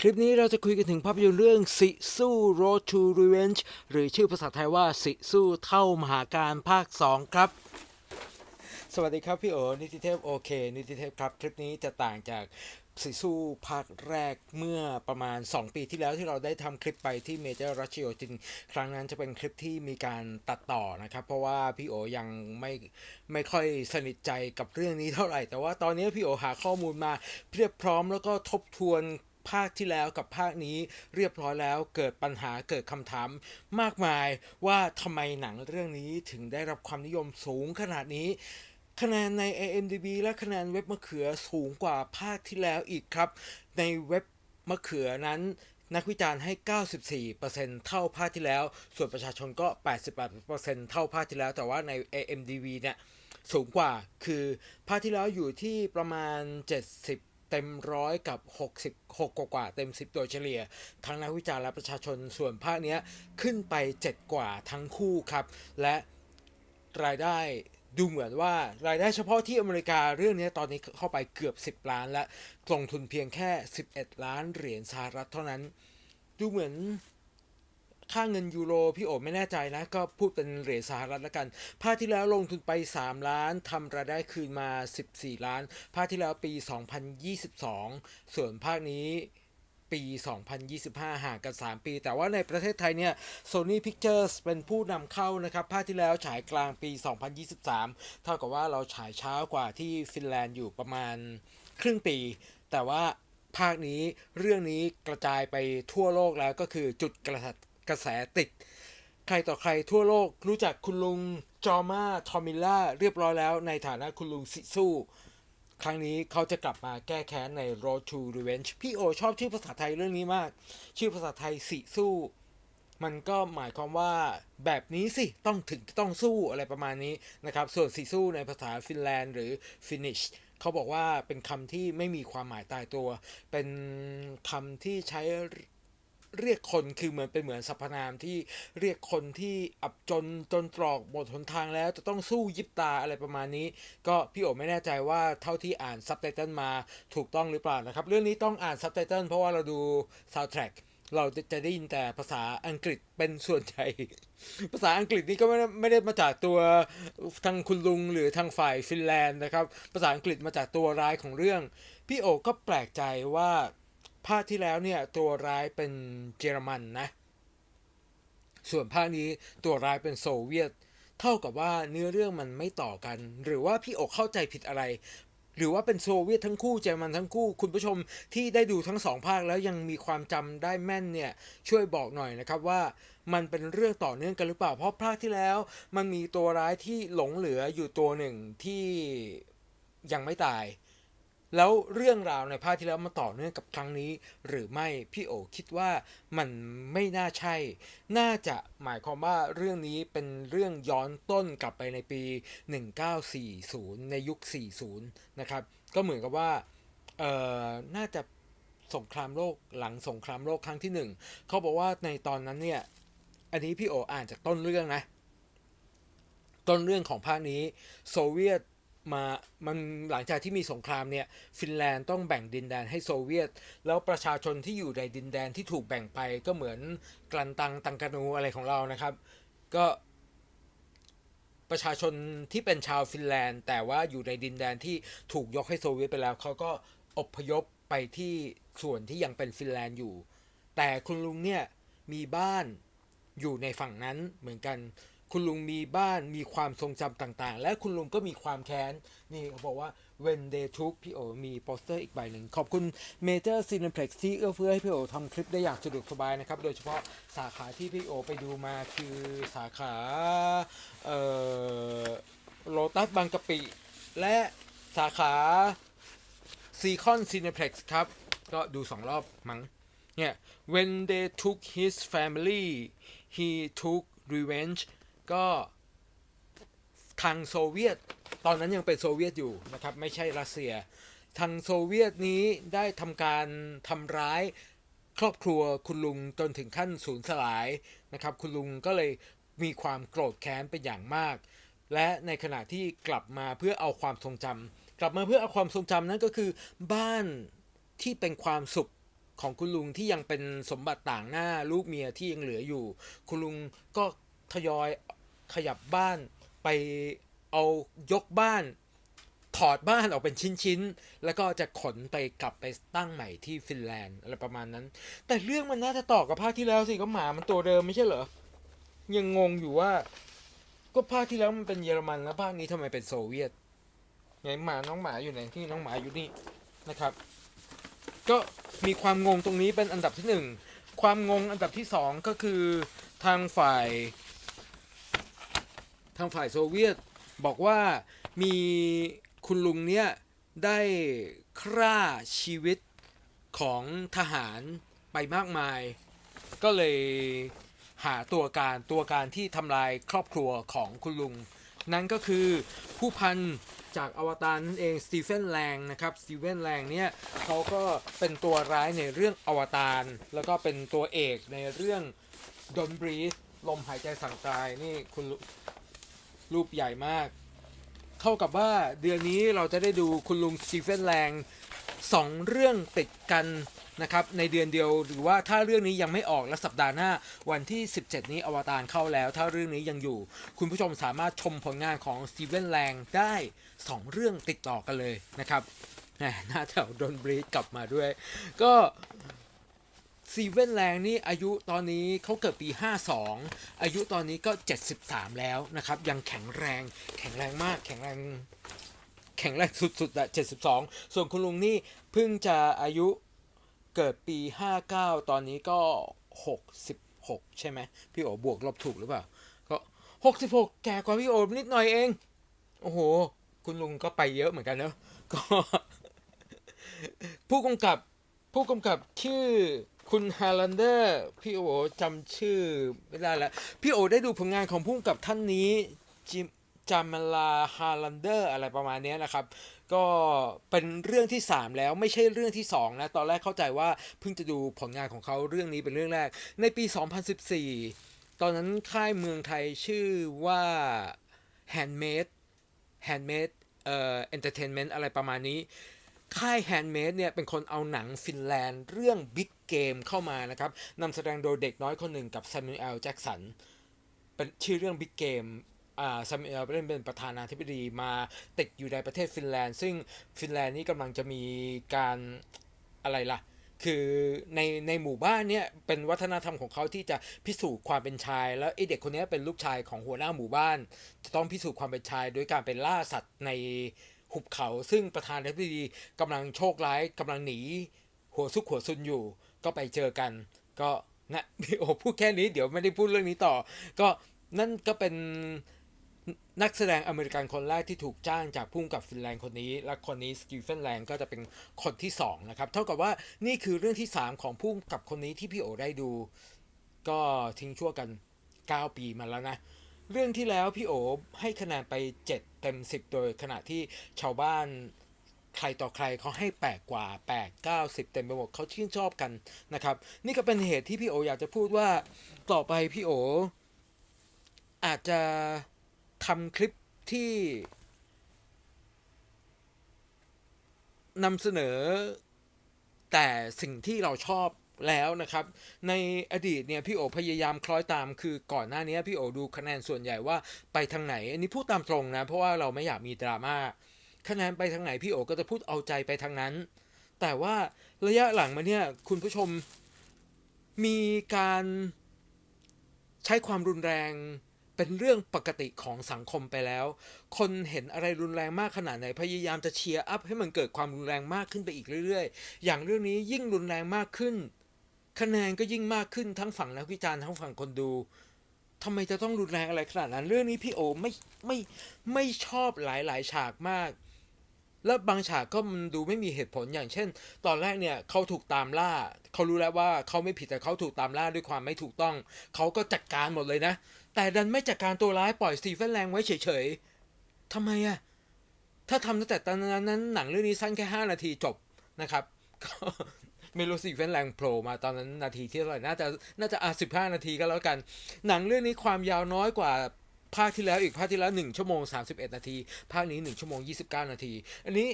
คลิปนี้เราจะคุยกันถึงภาพยนตร์เรื่องสิสู้ Road to Revenge หรือชื่อภาษาไทยว่าสิสู้เท่ามหาการภาค 2 ครับ สวัสดีครับพี่โอนิติเทพโอเค นิติเทพครับ คลิปนี้จะต่างจากสิสู้ภาคแรกเมื่อประมาณ 2 ปีที่แล้วที่เราได้ทำคลิปไปที่เมเจอร์รัชโยจิน ครั้งนั้นจะเป็นคลิปที่มีการตัดต่อนะครับ เพราะว่าพี่โอยังไม่ไม่ค่อยสนิทใจกับเรื่องนี้เท่าไหร่ แต่ว่าตอนนี้พี่โอหาข้อมูลมาเพียบพร้อมแล้วก็ทบทวน ภาคที่แล้วกับภาคนี้เรียบร้อยแล้วเกิดปัญหาเกิดคำถามมากมายว่าทำไมหนังเรื่องนี้ถึงได้รับความนิยมสูงขนาดนี้คะแนนใน AMDB และคะแนนเว็บมะเขือสูงกว่าภาคที่แล้วอีกครับ ในเว็บมะเขือนั้นนักวิจารณ์ให้ 94%เท่าภาคที่แล้ว ส่วนประชาชนก็ 88%เท่าภาคที่แล้ว แต่ว่าใน AMDB เนี่ยสูงกว่า คือภาคที่แล้วอยู่ที่ประมาณ 70 เต็มร้อยกับ 66 กว่ากว่าเต็ม 10 โดยเฉลี่ย ทั้งนักวิจารณ์และประชาชนส่วนภาคเนี้ยขึ้นไป 7 กว่าทั้งคู่ครับ และรายได้ดูเหมือนว่ารายได้เฉพาะที่อเมริกาเรื่องนี้ตอนนี้เข้าไปเกือบ 10 ล้านและลงทุนเพียงแค่ 11 ล้านเหรียญสหรัฐเท่านั้น ดูเหมือน ค่าเงินยูโรพี่โอไม่แน่ใจนะ ก็พูดเป็นเหรียญสหรัฐแล้วกัน ภาคที่แล้วลงทุนไป 3 ล้านทำรายได้คืนมา 14 ล้าน ภาคที่แล้วปี 2022 ส่วนภาคนี้ปี 2025 ห่างกัน 3 ปี แต่ว่าในประเทศไทยเนี่ย Sony Pictures เป็นผู้นำเข้านะครับ ภาคที่แล้วฉายกลางปี 2023 เท่ากับว่าเราฉายช้ากว่าที่ฟินแลนด์อยู่ประมาณครึ่งปี แต่ว่าภาคนี้เรื่องนี้กระจายไปทั่วโลกแล้วก็คือจุดกระแส กระแสติด ใครต่อใครทั่วโลกรู้จักคุณลุงจอมาทอมิล่าเรียบร้อยแล้ว ในฐานะคุณลุงซิสู้ครั้งนี้เขาจะกลับมาแก้แค้นใน Road to Revenge พี่โอชอบชื่อภาษาไทยเรื่องนี้มาก ชื่อภาษาไทยสิสู้ มันก็หมายความว่าแบบนี้สิ ต้องถึงต้องสู้อะไรประมาณนี้นะครับ ส่วนสิสู้ในภาษาฟินแลนด์หรือ Finnish เขาบอกว่าเป็นคำที่ไม่มีความหมายตายตัว เป็นคำที่ใช้ เรียกคนคือเหมือนเป็นเหมือนสรรพนามที่เรียกคนที่อับจนจนตรอกหมดหนทางแล้วจะต้องสู้ยิบตาอะไรประมาณนี้ ก็พี่โอไม่แน่ใจว่าเท่าที่อ่านซับไตเติลมาถูกต้องหรือเปล่านะครับ เรื่องนี้ต้องอ่านซับไตเติลเพราะว่าเราดูซาวด์แทร็กเราจะได้ยินแต่ภาษาอังกฤษเป็นส่วนใหญ่ ภาษาอังกฤษนี่ก็ไม่ได้ไม่ได้มาจากตัวทางคุณลุงหรือทางฝ่ายฟินแลนด์นะครับ ภาษาอังกฤษมาจากตัวร้ายของเรื่อง พี่โอก็แปลกใจว่า ภาคที่แล้วเนี่ยตัวร้ายเป็นเยอรมันนะ ส่วนภาคนี้ตัวร้ายเป็นโซเวียต เท่ากับว่าเนื้อเรื่องมันไม่ต่อกัน หรือว่าพี่โอเข้าใจผิดอะไร หรือว่าเป็นโซเวียตทั้งคู่เยอรมันทั้งคู่ คุณผู้ชมที่ได้ดูทั้งสองภาคแล้วยังมีความจำได้แม่นเนี่ยช่วยบอกหน่อยนะครับว่ามันเป็นเรื่องต่อเนื่องกันหรือเปล่า เพราะภาคที่แล้ว มันมีตัวร้ายที่หลงเหลืออยู่ตัวหนึ่งที่ยังไม่ตาย แล้วเรื่องราวในภาคที่แล้วมาต่อเนื่องกับครั้งนี้ หรือไม่พี่โอคิดว่ามันไม่น่าใช่ น่าจะหมายความว่าเรื่องนี้เป็นเรื่องย้อนต้นกลับไปในปี 1940 ในยุค 40 นะครับ ก็เหมือนกับว่าเอ่อน่าจะสงครามโลกหลังสงครามโลกครั้งที่หนึ่งเขาบอกว่าในตอนนั้นเนี่ย อันนี้พี่โออ่านจากต้นเรื่องนะ ต้นเรื่องของภาคนี้ โซเวียต มามันหลังจากที่มีสงครามเนี่ยฟินแลนด์ต้องแบ่งดินแดนให้โซเวียต แล้วประชาชนที่อยู่ในดินแดนที่ถูกแบ่งไปก็เหมือนกลันตังตังกานูอะไรของเรานะครับ ก็ประชาชนที่เป็นชาวฟินแลนด์ แต่ว่าอยู่ในดินแดนที่ถูกยกให้โซเวียตไปแล้วเขาก็อพยพไปที่ส่วนที่ยังเป็นฟินแลนด์อยู่ แต่คุณลุงเนี่ยมีบ้านอยู่ในฝั่งนั้นเหมือนกัน คุณลุงมีบ้านมีความทรงจำต่างๆ และคุณลุงก็มีความแค้น นี่เขาบอกว่า when they took พี่โอมีโปสเตอร์อีกใบหนึ่ง ขอบคุณ Major Cineplex ที่เอื้อเฟื้อให้พี่โอทำคลิปได้อย่างสะดวกสบายนะครับ โดยเฉพาะสาขาที่พี่โอไปดูมาคือสาขาเอ่อโลตัสบางกะปิ และสาขาซีคอนซีเนเพล็กซ์ครับ ก็ดูสองรอบมั้งเนี่ย when they took his family he took revenge ก็ทางโซเวียต ตอนนั้นยังเป็นโซเวียตอยู่นะครับ ไม่ใช่รัสเซีย ทางโซเวียตนี้ได้ทำการทำร้ายครอบครัวคุณลุงจนถึงขั้นสูญสลายนะครับ คุณลุงก็เลยมีความโกรธแค้นเป็นอย่างมาก และในขณะที่กลับมาเพื่อเอาความทรงจำกลับมาเพื่อเอาความทรงจำนั่นก็คือบ้านที่เป็นความสุขของคุณลุงที่ยังเป็นสมบัติต่างหน้าลูกเมียที่ยังเหลืออยู่ คุณลุงก็ทยอย ขยับบ้านไปเอายกบ้าน ถอดบ้านออกเป็นชิ้นๆ แล้วก็จะขนไปกลับไปตั้งใหม่ที่ฟินแลนด์อะไรประมาณนั้น แต่เรื่องมันน่าจะต่อกับภาคที่แล้วสิก็หมามันตัวเดิมไม่ใช่เหรอ ยังงงอยู่ว่า ก็ภาคที่แล้วมันเป็นเยอรมันแล้วภาคนี้ทำไมเป็นโซเวียตไงหมาน้องหมาอยู่ไหนที่น้องหมาอยู่นี่นะครับ ก็มีความงงตรงนี้เป็นอันดับที่หนึ่งความงงอันดับที่สองก็คือทางฝ่าย ทางฝ่ายโซเวียตบอกว่ามีคุณลุงเนี่ยได้ฆ่าชีวิตของทหารไปมากมาย ก็เลยหาตัวการตัวการที่ทำลายครอบครัวของคุณลุง นั่นก็คือผู้พันจากอวตารนั่นเองสตีเฟนแลงนะครับสตีเฟนแลงเนี่ยเขาก็เป็นตัวร้ายในเรื่องอวตารแล้วก็เป็นตัวเอกในเรื่อง Don't Breathe ลมหายใจสั่งตายนี่คุณ รูปใหญ่มาก เข้ากับว่าเดือนนี้เราจะได้ดูคุณลุงสตีเฟนแลงสองเรื่องติดกันนะครับในเดือนเดียวหรือว่าถ้าเรื่องนี้ยังไม่ออกและสัปดาห์หน้าวันที่ 17 นี้อวตารเข้าแล้ว ถ้าเรื่องนี้ยังอยู่ คุณผู้ชมสามารถชมผลงานของสตีเวนแลงได้ 2 เรื่องติดต่อกันเลยนะครับหมหน้าแถวโดนบรีดกลับมาด้วย ก็ ซีเวนแลงนี่อายุตอนนี้เขาเกิดปี 52 อายุตอนนี้ก็ 73 แล้วนะครับ ยังแข็งแรง แข็งแรงมาก แข็งแรง แข็งแรงสุดๆอะ72 ส่วนคุณลุงนี่เพิ่งจะอายุเกิดปี 59 ตอนนี้ก็ 66 ใช่ไหมพี่โอบวกลบถูกหรือเปล่า ก็ 66 แก่กว่าพี่โอนิดหน่อยเอง โอ้โห คุณลุงก็ไปเยอะเหมือนกันเนอะก็ผู้กำกับผู้กำกับชื่อ คุณฮาลันเดอร์พี่โอจำชื่อไม่ได้แล้ว พี่โอได้ดูผลงานของผู้กำกับท่านนี้จิมจามาลาฮาลันเดอร์อะไรประมาณนี้นะครับ ก็เป็นเรื่องที่ 3 แล้วไม่ใช่เรื่องที่ 2 นะ ตอนแรกเข้าใจว่าเพิ่งจะดูผลงานของเขาเรื่องนี้เป็นเรื่องแรก ในปี 2014 ตอนนั้นค่ายเมืองไทยชื่อว่า Handmade Handmade เอ่อ Entertainment อะไรประมาณนี้ ค่าย Handmade เนี่ยเป็นคนเอาหนังฟินแลนด์เรื่อง Big Game เข้ามานะครับนำแสดงโดยเด็กน้อยคนหนึ่งกับ Samuel Jackson เป็นชื่อเรื่อง Big Game อ่า Samuel เล่นเป็นประธานาธิบดีมาติดอยู่ในประเทศฟินแลนด์ ซึ่งฟินแลนด์นี่กำลังจะมีการอะไรล่ะ คือในในหมู่บ้านเนี่ยเป็นวัฒนธรรมของเขาที่จะพิสูจน์ความเป็นชาย แล้วไอเด็กคนนี้เป็นลูกชายของหัวหน้าหมู่บ้าน จะต้องพิสูจน์ความเป็นชายโดยการไปล่าสัตว์ใน หุบเขา ซึ่งประธานาธิบดีกำลังโชคร้ายกำลังหนี หัวซุกหัวซุนอยู่ ก็ไปเจอกัน ก็นะพี่โอ้พูดแค่นี้เดี๋ยวไม่ได้พูดเรื่องนี้ต่อ ก็นั่นก็เป็นนักแสดงอเมริกันคนแรกที่ถูกจ้างจากพุ่งกับฟินแลนด์คนนี้ และคนนี้สตีเฟนแลนด์ก็จะเป็นคนที่2นะครับ เท่ากับว่านี่คือเรื่องที่ 3 ของพุ่งกับคนนี้ที่พี่โอได้ดู ก็ทิ้งชั่วกัน 9 ปีมาแล้วนะ เรื่องที่แล้วพี่โอให้คะแนนไป 7 เต็ม 10 โดยขณะที่ชาวบ้านใครต่อใครเขาให้แปดกว่า 8 9 10 เต็มไปหมดเขาชื่นชอบกันนะครับ นี่ก็เป็นเหตุที่พี่โออยากจะพูดว่าต่อไปพี่โอ อาจจะทำคลิปที่นำเสนอแต่สิ่งที่เราชอบ แล้วนะครับ ในอดีตเนี่ยพี่โอพยายามคล้อยตามคือก่อนหน้านี้พี่โอดูคะแนนส่วนใหญ่ว่าไปทางไหน อันนี้พูดตามตรงนะ เพราะว่าเราไม่อยากมีดราม่าคะแนนไปทางไหนพี่โอก็จะพูดเอาใจไปทางนั้น แต่ว่าระยะหลังมาเนี่ยคุณผู้ชมมีการใช้ความรุนแรงเป็นเรื่องปกติของสังคมไปแล้ว คนเห็นอะไรรุนแรงมากขนาดไหน พยายามจะเชียร์อัพให้มันเกิดความรุนแรงมากขึ้นไปอีกเรื่อยๆ อย่างเรื่องนี้ยิ่งรุนแรงมากขึ้น คะแนนก็ยิ่งมากขึ้นทั้งฝั่งนักวิจารณ์ทั้งฝั่งคนดูทำไมจะต้องรุนแรงอะไรขนาดนั้น เรื่องนี้พี่โอไม่ไม่ไม่ชอบหลายๆฉากมาก แล้วบางฉากก็มันดูไม่มีเหตุผลอย่างเช่น ตอนแรกเนี่ยเขาถูกตามล่า เขารู้แล้วว่าเขาไม่ผิดแต่เขาถูกตามล่าด้วยความไม่ถูกต้อง เขาก็จัดการหมดเลยนะ แต่ดันไม่จัดการตัวร้ายปล่อยสตีเฟนแลงไว้เฉยๆทำไมอะถ้าทำตั้งแต่ตอนนั้นหนังเรื่องนี้สั้นแค่ 5 นาทีจบนะครับ ก็ไม่รู้สตีเฟนแลงโผล่มาตอนนั้นนาทีที่เท่าไหร่น่าจะน่าจะอะสิบห้านาทีก็แล้วกัน หนังเรื่องนี้ความยาวน้อยกว่าภาคที่แล้วอีกภาคที่แล้ว 1 ชั่วโมง 31 นาที ภาคนี้ 1 ชั่วโมง 29 นาที อันนี้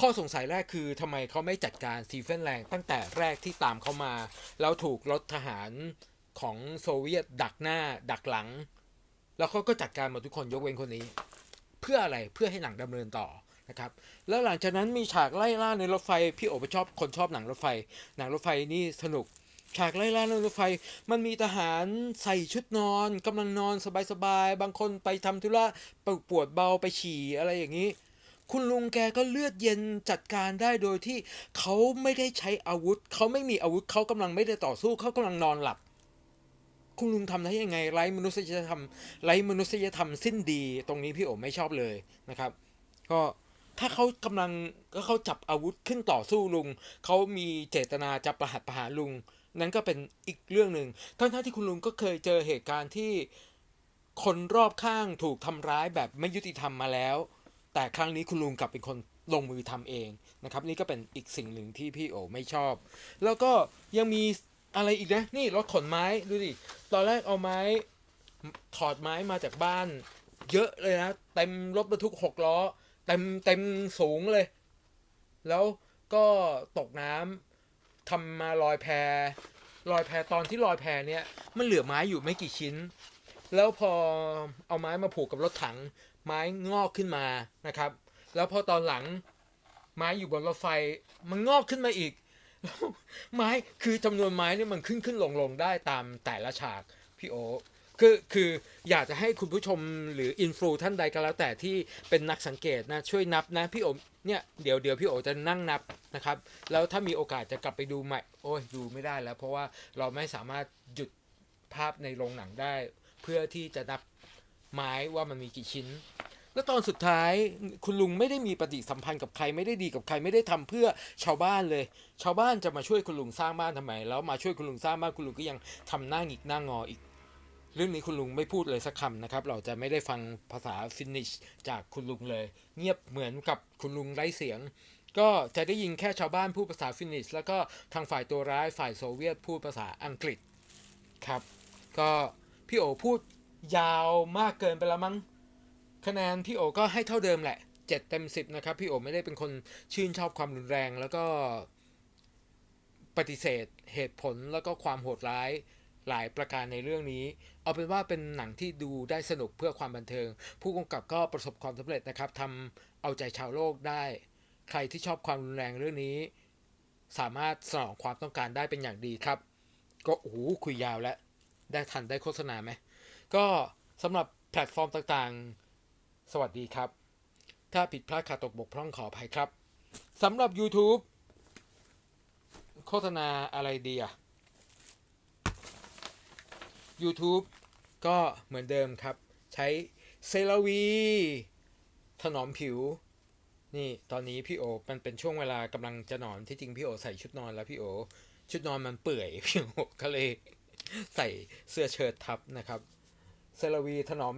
ข้อสงสัยแรกคือทำไมเขาไม่จัดการซีเฟนแรงตั้งแต่แรกที่ตามเขามา แล้วถูกรถทหารของโซเวียตดักหน้า ดักหลัง แล้วเขาก็จัดการหมดทุกคนยกเว้นคนนี้ เพื่ออะไรเพื่อให้หนังดำเนินต่อ นะครับแล้วหลังจากนั้นมีฉากไล่ล่าในรถไฟพี่โอไปชอบคนชอบหนังรถไฟ หนังรถไฟนี่สนุก ฉากไล่ล่าในรถไฟ มันมีทหารใส่ชุดนอนกำลังนอนสบายๆบางคนไปทำธุระปวดเบาไปฉี่อะไรอย่างนี้ คุณลุงแกก็เลือดเย็นจัดการได้โดยที่เขาไม่ได้ใช้อาวุธ เขาไม่มีอาวุธเขากำลังไม่ได้ต่อสู้เขากำลังนอนหลับคุณลุงทำได้ยังไงไร้มนุษยธรรมไร้มนุษยธรรมสิ้นดี ตรงนี้พี่โอไม่ชอบเลยนะครับ ก็ ถ้าเขากำลังก็เขาจับอาวุธขึ้นต่อสู้ลุง เขามีเจตนาจะประหัตประหารลุง นั้นก็เป็นอีกเรื่องหนึ่งทั้งที่คุณลุงก็เคยเจอเหตุการณ์ที่คนรอบข้างถูกทำร้ายแบบไม่ยุติธรรมมาแล้ว แต่ครั้งนี้คุณลุงกลับเป็นคนลงมือทำเองนะครับ นี่ก็เป็นอีกสิ่งหนึ่งที่พี่โอไม่ชอบ แล้วก็ยังมีอะไรอีกนะ นี่รถขนไม้ดูดิ ตอนแรกเอาไม้ถอดไม้มาจากบ้าน เยอะเลยนะ เต็มรถบรรทุกหกล้อ เต็มเต็มสูงเลย แล้วก็ตกน้ำทำมาลอยแพลอยแพตอนที่ลอยแพเนี่ย มันเหลือไม้อยู่ไม่กี่ชิ้น แล้วพอเอาไม้มาผูกกับรถถัง ไม้งอกขึ้นมานะครับ แล้วพอตอนหลังไม้อยู่บนรถไฟมันงอกขึ้นมาอีกไม้คือจำนวนไม้เนี่ยมันขึ้นขึ้นลงลงได้ตามแต่ละฉากพี่โอ คือคืออยากจะให้คุณผู้ชมหรืออินฟลูท่านใดก็แล้วแต่ที่เป็นนักสังเกตนะช่วยนับนะพี่โอเนี่ยเดี๋ยวเดี๋ยวพี่โอจะนั่งนับนะครับ แล้วถ้ามีโอกาสจะกลับไปดูใหม่ โอ้ยดูไม่ได้แล้ว เพราะว่าเราไม่สามารถหยุดภาพในโรงหนังได้ เพื่อที่จะนับไม้ว่ามันมีกี่ชิ้น แล้วตอนสุดท้ายคุณลุงไม่ได้มีปฏิสัมพันธ์กับใครไม่ได้ดีกับใครไม่ได้ทำเพื่อชาวบ้านเลย ชาวบ้านจะมาช่วยคุณลุงสร้างบ้านทำไม แล้วมาช่วยคุณลุงสร้างบ้านคุณลุงก็ยังทำหน้าหงิกหน้างออีก เรื่องนี้คุณลุงไม่พูดเลยสักคำนะครับ เราจะไม่ได้ฟังภาษาฟินนิชจากคุณลุงเลย เงียบเหมือนกับคุณลุงไร้เสียง ก็จะได้ยินแค่ชาวบ้านพูดภาษาฟินนิชแล้วก็ทางฝ่ายตัวร้ายฝ่ายโซเวียตพูดภาษาอังกฤษครับ ก็พี่โอพูดยาวมากเกินไปล้วมั้งคะแนนพี่โอก็ให้เท่าเดิมแหละ 7 เต็ม 10 นะครับ พี่โอไม่ได้เป็นคนชื่นชอบความรุนแรงแล้วก็ปฏิเสธเหตุผลแล้วก็ความโหดร้าย หลายประการในเรื่องนี้ เอาเป็นว่าเป็นหนังที่ดูได้สนุกเพื่อความบันเทิง ผู้กำกับก็ประสบความสำเร็จนะครับทำเอาใจชาวโลกได้ ใครที่ชอบความรุนแรงเรื่องนี้ สามารถสนองความต้องการได้เป็นอย่างดีครับ ก็โอ้โหคุยยาวแล้วได้ทันได้โฆษณาไหมก็สำหรับแพลตฟอร์มต่างๆ สวัสดีครับ ถ้าผิดพลาดขาดตกบกพร่องขออภัยครับสำหรับ YouTube โฆษณาอะไรดีอะ YouTube ก็เหมือนเดิมครับ ใช้เซรวี ถนอมผิว นี่ตอนนี้พี่โอมันเป็นช่วงเวลากำลังจะนอนที่จริงพี่โอใส่ชุดนอนแล้วพี่โอ ชุดนอนมันเปื่อยพี่โอก็เลยใส่เสื้อเชิ้ตทับนะครับเซรวีถนอม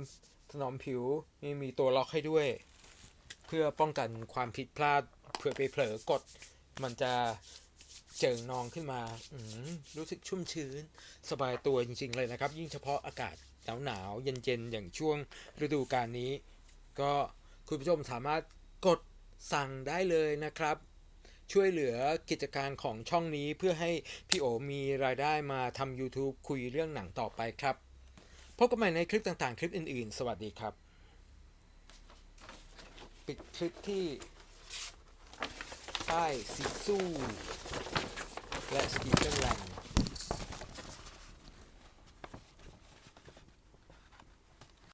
ถนอมผิวนี่มีตัวล็อกให้ด้วย เพื่อป้องกันความผิดพลาดเผื่อไปเผลอกด มันจะ เจิ่งนองขึ้นมาอืรู้สึกชุ่มชื้น สบายตัวจริง ๆ เลยนะครับ ยิ่งเฉพาะอากาศหนาวหนาวๆเย็นๆอย่างช่วงฤดูกาลนี้ ก็คุณผู้ชมสามารถกดสั่งได้เลยนะครับ ช่วยเหลือกิจการของช่องนี้เพื่อให้พี่โอมีรายได้มาทำ YouTube คุยเรื่องหนังต่อไปครับ พบกันใหม่ในคลิปต่างๆ คลิปอื่น ๆ สวัสดีครับ ปิดคลิปที่ป้ายซิซู และสตีเฟนแลนด์